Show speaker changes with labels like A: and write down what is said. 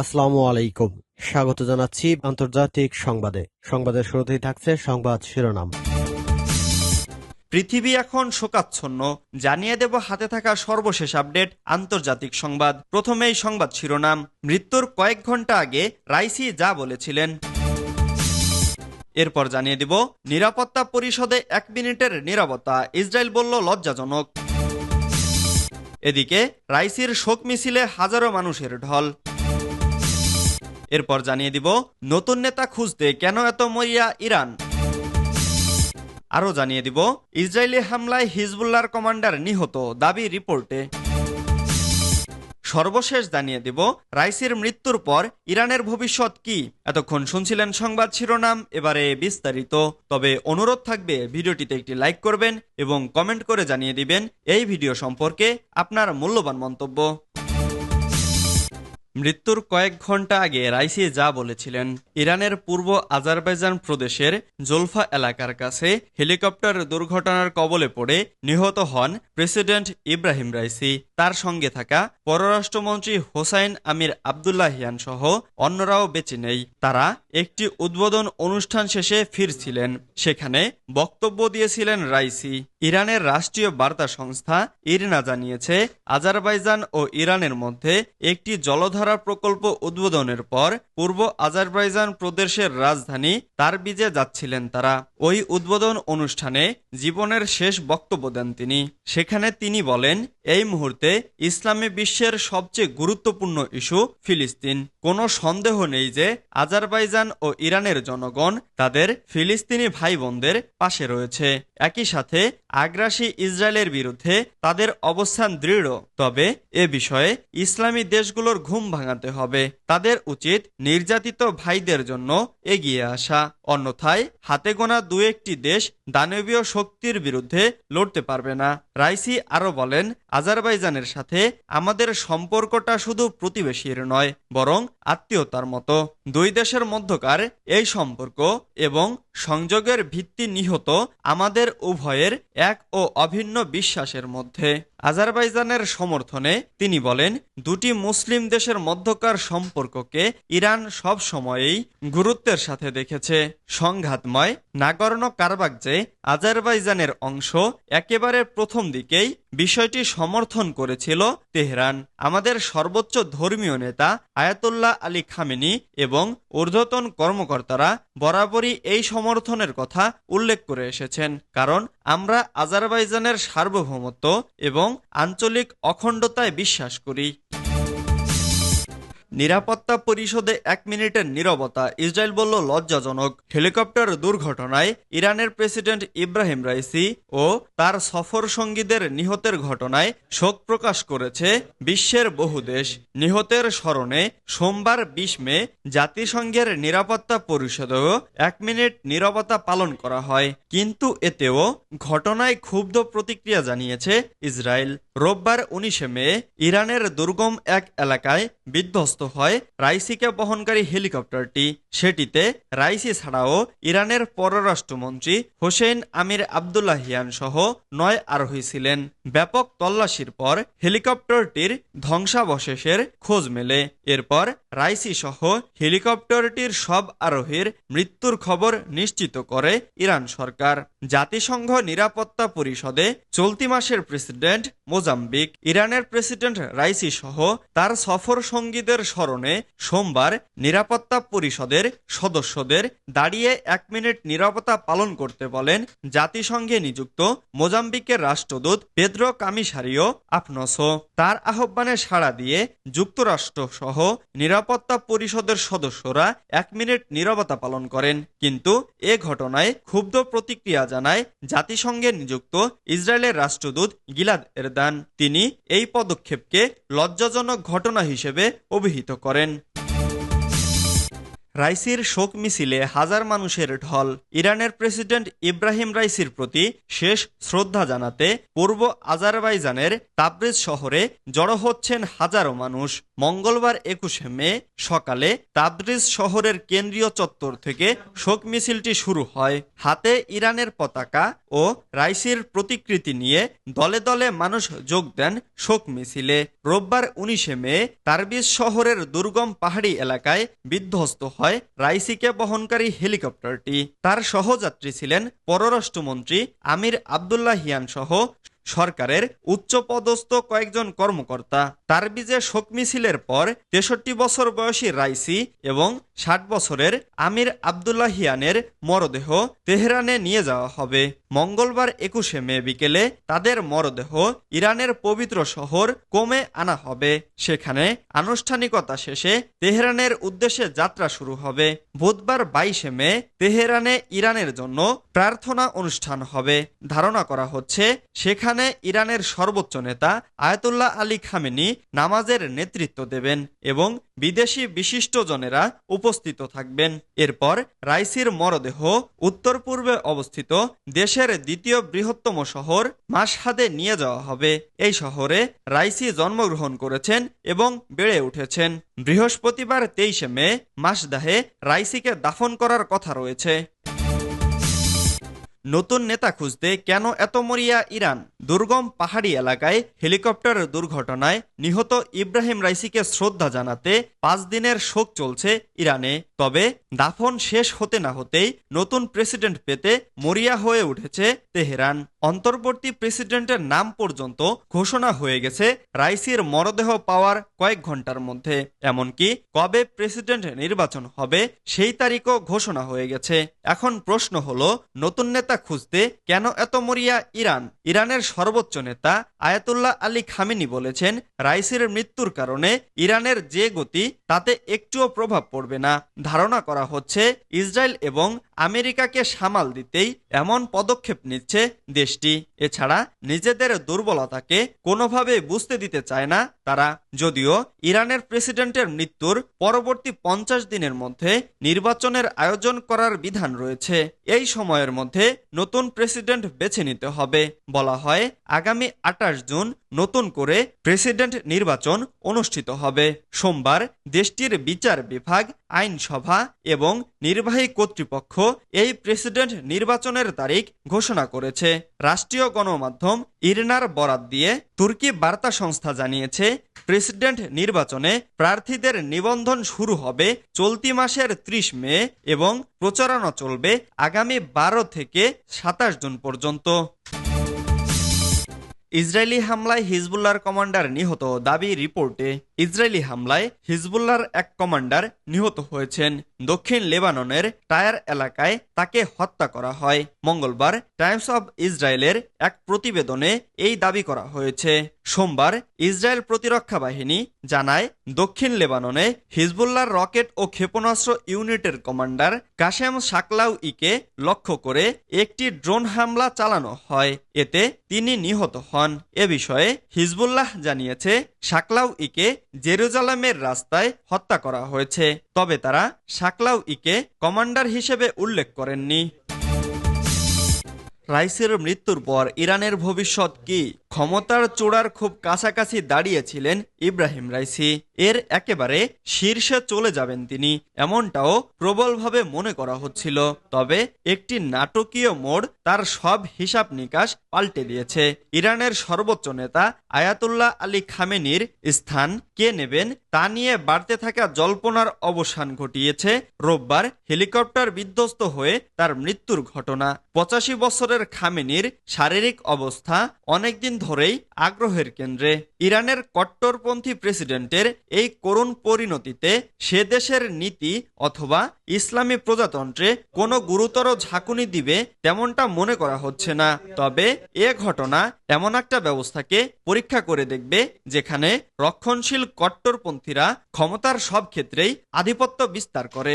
A: আসসালামু আলাইকুম। স্বাগত জানাচ্ছি আন্তর্জাতিক সংবাদে। সংবাদের শুরুতেই থাকছে সংবাদ শিরোনাম।
B: পৃথিবী এখন শোকাচ্ছন্ন। জানিয়ে দেব হাতে থাকা সর্বশেষ আপডেট আন্তর্জাতিক সংবাদ। প্রথমেই সংবাদ শিরোনাম। মৃত্যুর কয়েক ঘণ্টা আগে রাইসি যা বলেছিলেন। এরপর জানিয়ে দিব, নিরাপত্তা পরিষদে এক মিনিটের নিরাপত্তা ইসরায়েল বলল, লজ্জাজনক। এদিকে, রাইসির শোক মিছিলে হাজারো মানুষের ঢল। এরপর জানিয়ে দিব, নতুন নেতা খুঁজতে কেন এত মরিয়া ইরান? আরও জানিয়ে দিব, ইসরায়েলি হামলায় হিজবুল্লাহর কমান্ডার নিহত দাবি রিপোর্টে। সর্বশেষ জানিয়ে দিব, রাইসির মৃত্যুর পর ইরানের ভবিষ্যৎ কি? এতক্ষণ শুনছিলেন সংবাদ শিরোনাম, এবারে বিস্তারিত। তবে অনুরোধ থাকবে, ভিডিওটিতে একটি লাইক করবেন এবং কমেন্ট করে জানিয়ে দিবেন, এই ভিডিও সম্পর্কে আপনার মূল্যবান মন্তব্য। মৃত্যুর কয়েক ঘণ্টা আগে রাইসি যা বলেছিলেন, ইরানের পূর্ব আজারবাইজান প্রদেশের জোলফা এলাকার কাছে হেলিকপ্টার দুর্ঘটনার কবলে পড়ে নিহত হন প্রেসিডেন্ট ইব্রাহিম রাইসি। তার সঙ্গে থাকা পররাষ্ট্রমন্ত্রী হোসাইন আমির আবদুল্লাহিয়ান সহ অন্যরাও বেঁচে নেই। তারা একটি উদ্বোধন অনুষ্ঠান শেষে ফিরছিলেন। সেখানে বক্তব্য দিয়েছিলেন রাইসি। ইরানের রাষ্ট্রীয় বার্তা সংস্থা ইরনা জানিয়েছে, আজারবাইজান ও ইরানের মধ্যে একটি জলধারা প্রকল্প উদ্বোধনের পর পূর্ব আজারবাইজান প্রদেশের রাজধানী তারবিজে যাচ্ছিলেন তারা। ওই উদ্বোধন অনুষ্ঠানে জীবনের শেষ বক্তব্য দেন তিনি। সেখানে তিনি বলেন, এই মুহূর্তে ইসলামী বিশ্বের সবচেয়ে গুরুত্বপূর্ণ ইস্যু ফিলিস্তিন। কোনো সন্দেহ নেই যে আজারবাইজান ও ইরানের জনগণ তাদের ফিলিস্তিনি ভাই বোনদের পাশে রয়েছে। একই সাথে আগ্রাসী ইসরায়েলের বিরুদ্ধে তাদের অবস্থান দৃঢ়। তবে এ বিষয়ে ইসলামী দেশগুলোর ঘুম ভাঙাতে হবে। তাদের উচিত নির্যাতিত ভাইদের জন্য এগিয়ে আসা। অন্যথায় হাতে গোনা দু একটি দেশ দানবীয় শক্তির বিরুদ্ধে লড়তে পারবে না। রাইসি আরও বলেন, আজারবাইজানের সাথে আমাদের সম্পর্কটা শুধু প্রতিবেশীর নয়, বরং আত্মীয়তার মতো। দুই দেশের মধ্যকার এই সম্পর্ক এবং সংযোগের ভিত্তি নিহত আমাদের উভয়ের এক ও অভিন্ন বিশ্বাসের মধ্যে। আজারবাইজানের সমর্থনে তিনি বলেন, দুটি মুসলিম দেশের মধ্যকার সম্পর্ককে ইরান সব সময়েই গুরুত্বের সাথে দেখেছে। সংঘাতময় নাগর্ণ কারবাক যে আজারবাইজানের অংশ একেবারে প্রথম দিকেই বিষয়টি সমর্থন করেছিল তেহরান। আমাদের সর্বোচ্চ ধর্মীয় নেতা আয়াতুল্লাহ আলী খামেনি এবং ঊর্ধ্বতন কর্মকর্তারা বরাবরই এই সমর্থনের কথা উল্লেখ করে এসেছেন। কারণ আমরা আজারবাইজানের সার্বভৌমত্ব এবং আঞ্চলিক অখণ্ডতায় বিশ্বাস করি। নিরাপত্তা পরিষদে এক মিনিটের নিরবতা, ইসরায়েল বলল, লজ্জাজনক। হেলিকপ্টার দুর্ঘটনায় ইরানের প্রেসিডেন্ট ইব্রাহিম রাইসি ও তার সফর সঙ্গীদের নিহতের ঘটনায় শোক প্রকাশ করেছে বিশ্বের বহু দেশ। নিহতের স্মরণে সোমবার বিশ মে জাতিসংঘের নিরাপত্তা পরিষদেও এক মিনিট নীরবতা পালন করা হয়। কিন্তু এতেও ঘটনায় ক্ষুব্ধ প্রতিক্রিয়া জানিয়েছে ইসরায়েল। রোববার উনিশে মে ইরানের দুর্গম এক এলাকায় বিধ্বস্ত হয় রাইসিকে বহনকারী হেলিকপ্টারটি। সেটিতে রাইসি ছাড়াও ইরানের পররাষ্ট্রমন্ত্রী হোসেন আমির আবদুল্লাহিয়ান সহ নয় আরোহী ছিলেন। ব্যাপক তল্লাশির পর হেলিকপ্টারটির ধ্বংসাবশেষের খোঁজ মেলে। এরপর রাইসি সহ হেলিকপ্টারটির সব আরোহীর মৃত্যুর খবর নিশ্চিত করে ইরান সরকার। জাতিসংঘ নিরাপত্তা পরিষদে চলতি মাসের প্রেসিডেন্ট মোজাম্বিক, ইরানের প্রেসিডেন্ট রাইসি সহ তার সফর সঙ্গীদের স্মরণে সোমবার নিরাপত্তা পরিষদের সদস্যদের দাঁড়িয়ে এক মিনিট নিরাপত্তা পালন করতে বলেন জাতিসংঘে নিযুক্ত মোজাম্বিকের রাষ্ট্রদূত পেদ্রো কামিসারিও আফনসো। তার আহ্বানে সাড়া দিয়ে যুক্তরাষ্ট্র সহ নিরাপত্তা পরিষদের সদস্যরা এক মিনিট নিরবতা পালন করেন। কিন্তু এ ঘটনায় ক্ষুব্ধ প্রতিক্রিয়া জানায় জাতিসংঘে নিযুক্ত ইসরায়েলের রাষ্ট্রদূত গিলাদ এরদান। তিনি এই পদক্ষেপকে লজ্জাজনক ঘটনা হিসেবে অভিহিত করেন। রাইসির শোক মিছিলে হাজার মানুষের ঢল, ইরানের প্রেসিডেন্ট ইব্রাহিম রাইসির প্রতি শেষ শ্রদ্ধা জানাতে পূর্ব আজারবাইজানের তাবরিজ শহরে জড়ো হচ্ছেন হাজারো মানুষ। মঙ্গলবার একুশে মে সকালে তাবরিজ শহরের কেন্দ্রীয় চত্বর থেকে শোক মিছিলটি শুরু হয়। হাতে ইরানের পতাকা ও রাইসির প্রতিকৃতি নিয়ে দলে দলে মানুষ যোগ দেন শোক মিছিলে। রোববার উনিশে মে তারবিজ শহরের দুর্গম পাহাড়ি এলাকায় বিধ্বস্ত হয় রাইসিকে বহনকারী হেলিকপ্টারটি। তার সহযাত্রী ছিলেন পররাষ্ট্রমন্ত্রী আমির আবদুল্লাহিয়ান সহ সরকারের উচ্চপদস্থ কয়েকজন কর্মকর্তা। তারবিজে শোক মিছিলের পর তেষট্টি বছর বয়সী রাইসি এবং ষাট বছরের আমির আবদুল্লাহিয়ানের মরদেহ তেহরানে নিয়ে যাওয়া হবে। মঙ্গলবার একুশে মে বিকেলে তাদের মরদেহ ইরানের পবিত্র শহর কোমে আনা হবে। সেখানে আনুষ্ঠানিকতা শেষে তেহরানের উদ্দেশ্যে যাত্রা শুরু হবে। বুধবার বাইশে মে তেহরানে ইরানের জন্য প্রার্থনা অনুষ্ঠান হবে। ধারণা করা হচ্ছে, সেখানে ইরানের সর্বোচ্চ নেতা আয়তুল্লাহ আলী খামেনি নামাজের নেতৃত্ব দেবেন এবং বিদেশি বিশিষ্টজনেরা উপস্থিত থাকবেন। এরপর রাইসির মরদেহ উত্তর পূর্বে অবস্থিত দেশের দ্বিতীয় বৃহত্তম শহর মাসহাদে নিয়ে যাওয়া হবে। এই শহরে রাইসি জন্মগ্রহণ করেছেন এবং বেড়ে উঠেছেন। বৃহস্পতিবার তেইশে মে মাসদাহে রাইসিকে দাফন করার কথা রয়েছে। নতুন নেতা খুঁজতে কেন এত মরিয়া ইরান? দুর্গম পাহাড়ি এলাকায় হেলিকপ্টার দুর্ঘটনায় নিহত ইব্রাহিম রাইসিকে শ্রদ্ধা জানাতে পাঁচ দিনের শোক চলছে ইরানে। তবে দাফন শেষ হতে না হতেই নতুন প্রেসিডেন্ট পেতে মরিয়া হয়ে উঠেছে তেহরান। অন্তর্বর্তী প্রেসিডেন্টের নাম পর্যন্ত ঘোষণা হয়ে গেছে রাইসির মরদেহ পাওয়ার কয়েক ঘণ্টার মধ্যে। এমনকি কবে প্রেসিডেন্ট নির্বাচন হবে সেই তারিখও ঘোষণা হয়ে গেছে। এখন প্রশ্ন হলো, নতুন নেতা খুঁজতে কেন এত মরিয়া ইরান? ইরানের সর্বোচ্চ নেতা আয়াতুল্লাহ আলী খামিনি বলেছেন, রাইসির মৃত্যুর কারণে ইরানের যে গতি তাতে একটুও প্রভাব পড়বে না। ধারণা করা হচ্ছে, ইসরায়েল এবং আমেরিকাকে সামাল দিতেই এমন পদক্ষেপ নিচ্ছে দেশটি। এছাড়া নিজেদের দুর্বলতাকে কোনোভাবে বুঝতে দিতে চায় না তারা। যদিও ইরানের প্রেসিডেন্টের মৃত্যুর পরবর্তী পঞ্চাশ দিনের মধ্যে নির্বাচনের আয়োজন করার বিধান রয়েছে। এই সময়ের মধ্যে নতুন প্রেসিডেন্ট বেছে নিতে হবে। বলা হয়, আগামী আঠাশ জুন নতুন করে প্রেসিডেন্ট নির্বাচন অনুষ্ঠিত হবে। সোমবার দেশটির বিচার বিভাগ, আইনসভা এবং নির্বাহী কর্তৃপক্ষ এই প্রেসিডেন্ট নির্বাচনের তারিখ ঘোষণা করেছে। রাষ্ট্রীয় গণমাধ্যম ইরনার বরাত দিয়ে তুর্কি বার্তা সংস্থা জানিয়েছে, প্রেসিডেন্ট নির্বাচনে প্রার্থীদের নিবন্ধন শুরু হবে চলতি মাসের ত্রিশ মে এবং প্রচারণা চলবে আগামী বারো থেকে সাতাশ জুন পর্যন্ত। ইসরায়েলি হামলায় হিজবুল্লার কমান্ডার নিহত দাবি রিপোর্টে ইসরায়েলি হামলায় হিজবুল্লার এক কমান্ডার নিহত হয়েছেন। দক্ষিণ লেবাননের টায়ার এলাকায় তাকে হত্যা করা হয়। মঙ্গলবার টাইমস অব ইসরায়েলের এক প্রতিবেদনে এই দাবি করা হয়েছে। সোমবার ইসরায়েল প্রতিরক্ষা বাহিনী জানায়, দক্ষিণ লেবাননে হিজবুল্লাহর রকেট ও ক্ষেপণাস্ত্র ইউনিটের কমান্ডার কাশেম সাকলাউ ইকে লক্ষ্য করে একটি ড্রোন হামলা চালানো হয়। এতে তিনি নিহত হন। এ বিষয়ে হিজবুল্লাহ জানিয়েছে সাকলাউ ইকে জেরুজালেমের রাস্তায় হত্যা করা হয়েছে তবে তারা সাকলাউ ইকে কমান্ডার হিসেবে উল্লেখ করেননি। রাইসের মৃত্যুর পর ইরানের ভবিষ্যৎ কি? ক্ষমতার চূড়ার খুব কাছাকাছি দাঁড়িয়েছিলেন ইব্রাহিম রাইসি। এর একেবারে শীর্ষে চলে যাবেন তিনি, এমনটাও প্রবলভাবে মনে করা হচ্ছিল। তবে একটি নাটকীয় মোড় তার সব হিসাব নিকাশ পাল্টে দিয়েছে। ইরানের সর্বোচ্চ নেতা আয়াতুল্লাহ আলী খামেনির স্থান কে নেবেন তা নিয়ে বাড়তে থাকা জল্পনার অবসান ঘটিয়েছে। রোববার হেলিকপ্টার বিধ্বস্ত হয়ে তার মৃত্যুর ঘটনা। পঁচাশি বছরের খামেনির শারীরিক অবস্থা অনেকদিন ধরেই আগ্রহের কেন্দ্রে ইরানের কট্টরপন্থী প্রেসিডেন্টের এই করুণ পরিণতিতে সে দেশের নীতি অথবা ইসলামী প্রজাতন্ত্রে কোনো গুরুতর ঝাঁকুনি দিবে তেমনটা মনে করা হচ্ছে না। তবে এ ঘটনা এমন একটা ব্যবস্থাকে পরীক্ষা করে দেখবে যেখানে রক্ষণশীল কট্টরপন্থীরা ক্ষমতার সব ক্ষেত্রেই আধিপত্য বিস্তার করে।